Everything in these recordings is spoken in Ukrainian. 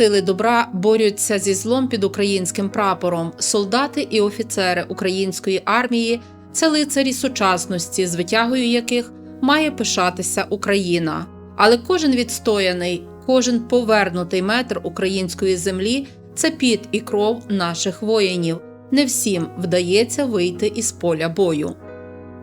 сили добра борються зі злом під українським прапором. Солдати і офіцери української армії це лицарі сучасності, з витягою яких має пишатися Україна. Але кожен відстояний, кожен повернутий метр української землі це піт і кров наших воїнів. Не всім вдається вийти із поля бою.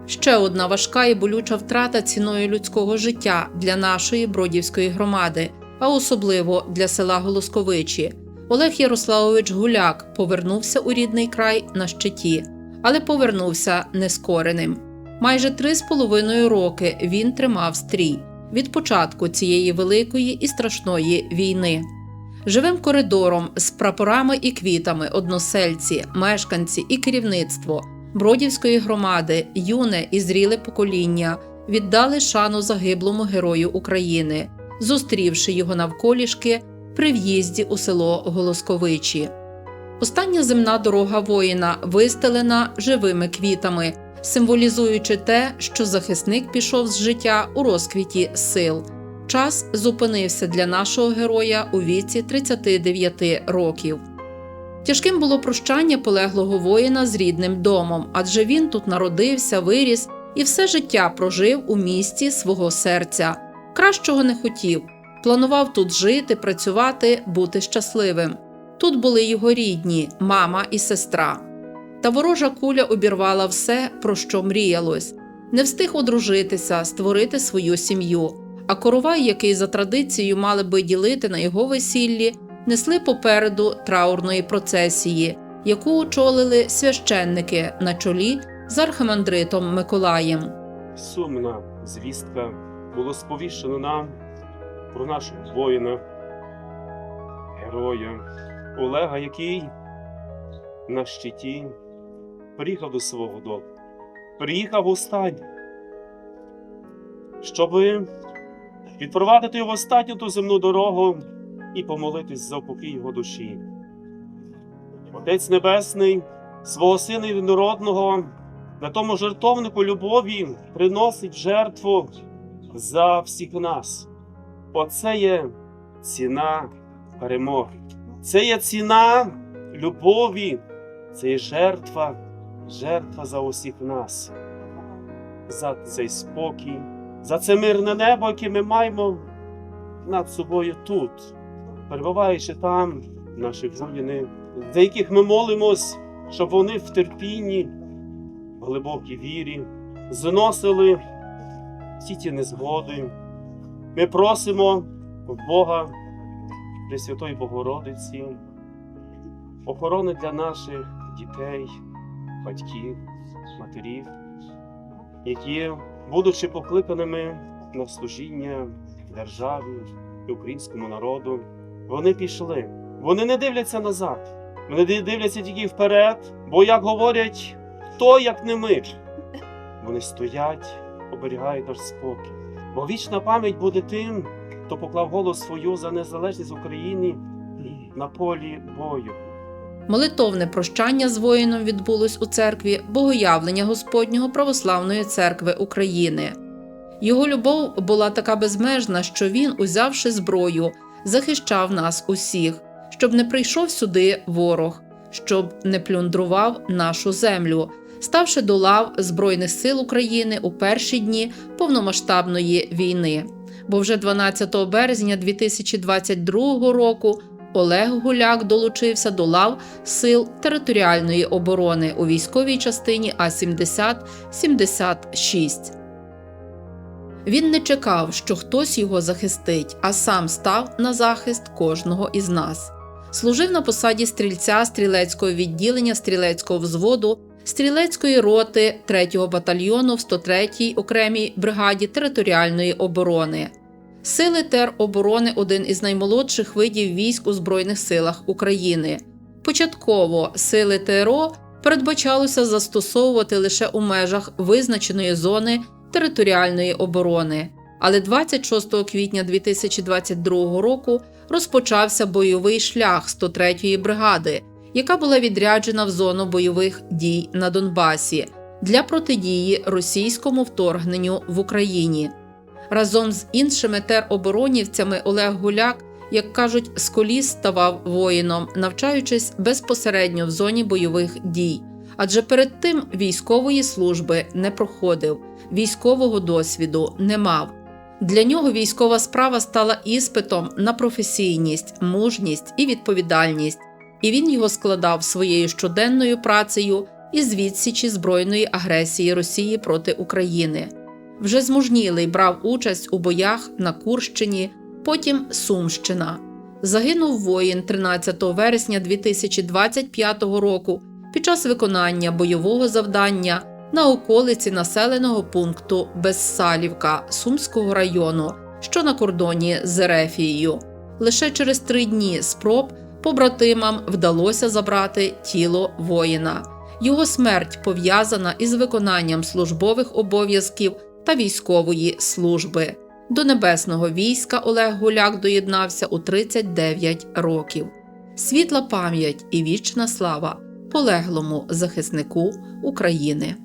Ще одна важка і болюча втрата ціною людського життя для нашої бродівської громади, а особливо для села Голосковичі. Олег Ярославович Гуляк повернувся у рідний край на щиті, але повернувся нескореним. Майже три з половиною роки він тримав стрій від початку цієї великої і страшної війни. Живим коридором з прапорами і квітами односельці, мешканці і керівництво Бродівської громади, юне і зріле покоління віддали шану загиблому герою України, зустрівши його навколішки при в'їзді у село Голосковичі. Остання земна дорога воїна вистелена живими квітами, символізуючи те, що захисник пішов з життя у розквіті сил. Час зупинився для нашого героя у віці 39 років. Тяжким було прощання полеглого воїна з рідним домом, адже він тут народився, виріс і все життя прожив у місті свого серця. Кращого не хотів, планував тут жити, працювати, бути щасливим. Тут були його рідні, мама і сестра. Та ворожа куля обірвала все, про що мріялось. Не встиг одружитися, створити свою сім'ю. А коровай, який за традицією мали би ділити на його весіллі, несли попереду траурної процесії, яку очолили священники на чолі з архимандритом Миколаєм. Сумна звістка було сповіщено нам про нашого воїна, героя Олега, який на щиті приїхав до свого дому. Приїхав останній, щоб відпровадити його останню ту земну дорогу і помолитись за упокій його душі. Отець Небесний, свого Сина Єдинородного, на тому жертовнику любові приносить жертву за всіх нас. Оце є ціна перемоги. Це є ціна любові, це є жертва, жертва за усіх нас, за цей спокій, за це мирне небо, яке ми маємо над собою тут, перебуваючи там, наші воїни, за яких ми молимось, щоб вони в терпінні, в глибокій вірі зносили всі ті незгоди. Ми просимо Бога, Пресвятої Богородиці, охорони для наших дітей, батьків, матерів, які, будучи покликаними на служіння державі і українському народу, вони пішли. Вони не дивляться назад, вони ди- дивляться тільки вперед, бо, як говорять, хто як не ми. Вони стоять, оберігають наш спокій. Бо вічна пам'ять буде тим, хто поклав голос свою за незалежність України на полі бою. Молитовне прощання з воїном відбулось у церкві Богоявлення Господнього Православної церкви України. Його любов була така безмежна, що він, узявши зброю, захищав нас усіх, щоб не прийшов сюди ворог, щоб не плюндрував нашу землю, ставши до лав Збройних сил України у перші дні повномасштабної війни. Бо вже 12 березня 2022 року Олег Гуляк долучився до лав Сил територіальної оборони у військовій частині А-70-76. Він не чекав, що хтось його захистить, а сам став на захист кожного із нас. Служив на посаді стрільця стрілецького відділення стрілецького взводу, стрілецької роти 3-го батальйону в 103-й окремій бригаді територіальної оборони. Сили тероборони один із наймолодших видів військ у Збройних силах України. Початково сили ТРО передбачалося застосовувати лише у межах визначеної зони територіальної оборони. Але 26 квітня 2022 року розпочався бойовий шлях 103-ї бригади, яка була відряджена в зону бойових дій на Донбасі для протидії російському вторгненню в Україні. Разом з іншими тероборонівцями Олег Гуляк як кажуть, з коліс ставав воїном, навчаючись безпосередньо в зоні бойових дій. Адже перед тим військової служби не проходив, військового досвіду не мав. Для нього військова справа стала іспитом на професійність, мужність і відповідальність, і він його складав своєю щоденною працею із відсічі збройної агресії Росії проти України. Вже змужнілий брав участь у боях на Курщині, потім Сумщина. Загинув воїн 13 вересня 2025 року під час виконання бойового завдання на околиці населеного пункту Безсалівка Сумського району, що на кордоні з Ерефією. Лише через три дні спроб побратимам вдалося забрати тіло воїна. Його смерть пов'язана із виконанням службових обов'язків та військової служби. До небесного війська Олег Гуляк доєднався у 39 років. Світла пам'ять і вічна слава полеглому захиснику України.